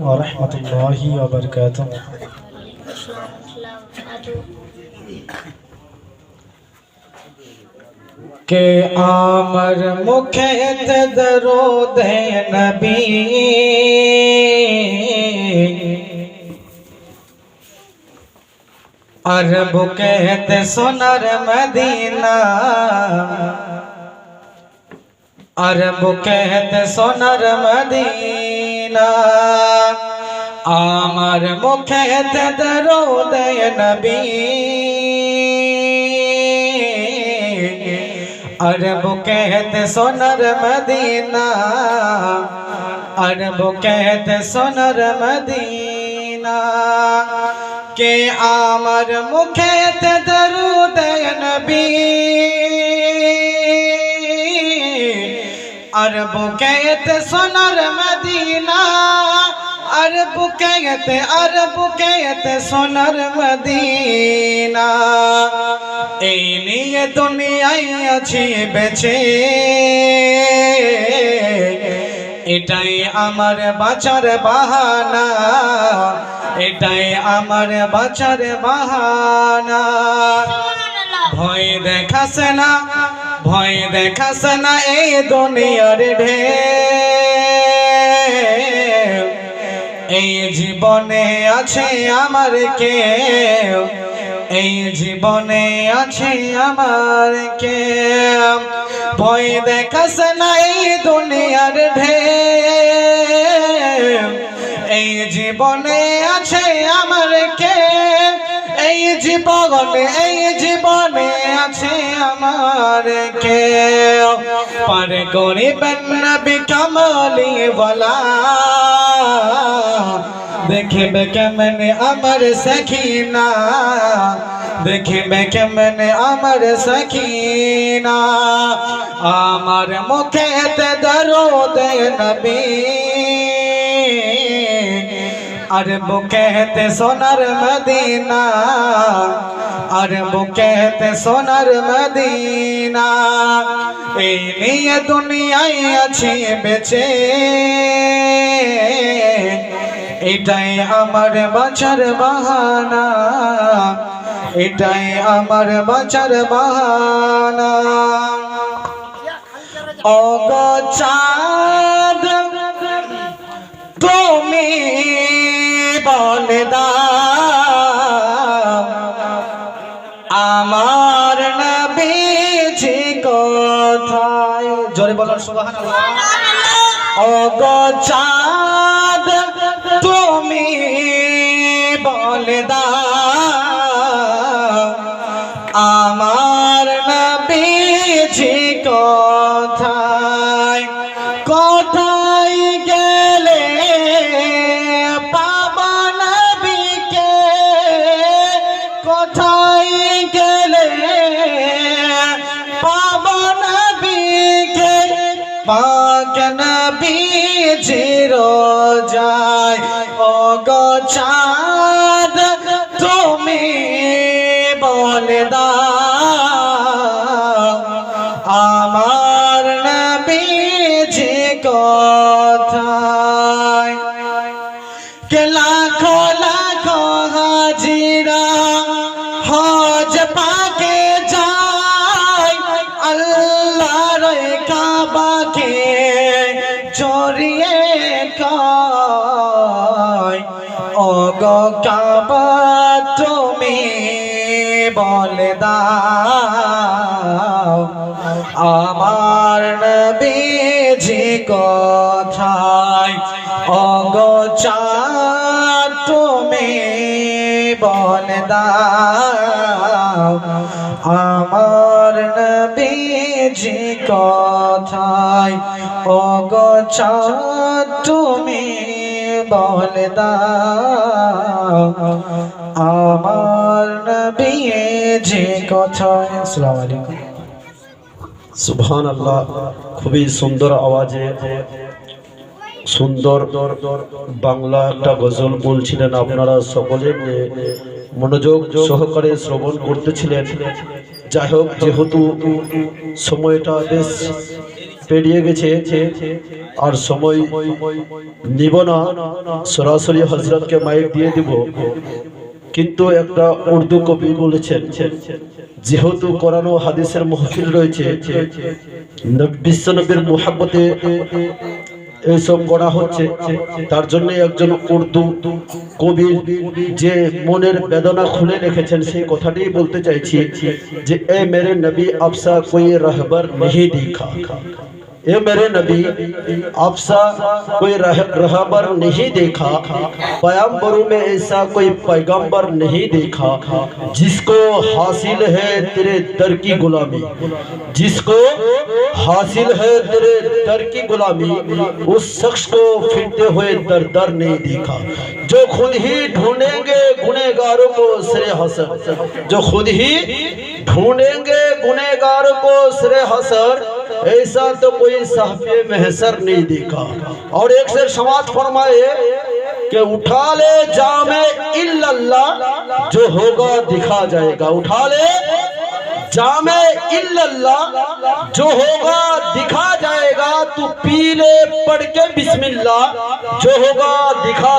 ورحمۃ اللہ وبرکاتہ۔ کہ آمر مکھت درود ہے نبی۔ عرب کہت سنر مدینہ۔ ارب کے سوار مدینہ۔ آمر نبی۔ عرب کہت سو ردینہ ارب کے سور مدینہ۔ کہ آمر مکہت درود نبی۔ আর বুকেতে সোনার মদিনা আর বুকেতে আর বুকেতে সোনার মদিনা। এই নিয়ে দুনিয়ায় আছি বেঁচে। এটাই আমার বাঁচার বাহানা, এটাই আমার বাঁচার বাহানা। ভয় দেখাস না, ভয় দেখাস না এই দুনিয়ার ঢে এই জীবনে আছে আমার কে এই জীবনে আছে আমার কে ভয় দেখাস না এই দুনিয়ার ঢে এই জীবনে আছে আমার কে এই জীবনে এই জীবনে আছে আমার কে পার করিবেন নবী কামলি বলা দেখিবে কেমনে আমার সখিনা? দেখিবে কেমনে আমার সখিনা? আমার মুখেতে দরুদ নবী। আর বুকেতে সোনার মদিনা, আর বুকেতে সোনার মদিনা। এই নিয়ে দুনিয়ায় আছি বেঁচে। এটাই আমার বাঁচার বাহানা, এটাই আমার বাঁচার বাহানা। অগচাঁদ তুমি জোরে বলুন সুবহানাল্লাহ। তুমি বলে আমার নবীজি কোথায়? কোথায় গেলে পাবা নবীকে? কোথায় পাক নবীজির যায় ও গো চাঁদ কাবা তুমি বলে দাও। আমার নবীজি কোথায়? অগচা তুমি বলে দাও। আমার নবীজি কোথায়? অগচা তুমি বলে আমার আলাইকুম। সুবহান আল্লাহ খুবই সুন্দর আওয়াজে সুন্দর বাংলা একটা গজল বলছিলেন আপনারা সকলে। মনোযোগ সহকারে শ্রবণ করতেছিলেন। যাই হোক যেহেতু সময়টা বেশ পেরিয়ে গেছে আর সময় নিব না, সরাসরি হজরতকে মাইক দিয়ে দিব। কিন্তু একটা উর্দু কবি বলেছেন, যেহেতু কোরআন হাদিসের মহফিল রয়েছে, নব- বিশ্বনবীর মোহাব্বতে এইসব করা হচ্ছে। তার জন্য একজন উর্দু কবি যে মনের বেদনা খুলে রেখেছেন, সেই কথাটি বলতে চাইছি যে, এ মেরে নবী আফসা কোই اے میرے نبی آپ سا کوئی رہبر نہیں دیکھا پیامبروں میں ایسا کوئی پیغمبر نہیں دیکھا، جس کو حاصل ہے تیرے در کی غلامی، جس کو حاصل ہے تیرے در کی غلامی، اس شخص کو پھرتے ہوئے در در نہیں دیکھا۔ جو خود ہی ڈھونڈیں گے گنہگاروں کو، سرے حسن۔ جو خود ہی ڈھونڈیں گے گنہگاروں کو، سرے حسن ایسا تو کوئی صحفی محسر نہیں دیکھا۔ اور ایک سے سماعت فرمائے کہ اٹھا لے جامع اللہ جو ہوگا دکھا جائے گا۔ اٹھا لے جامع اللہ جو ہوگا دکھا جائے گا۔ تو پیلے پڑھ کے بسم اللہ جو ہوگا دکھا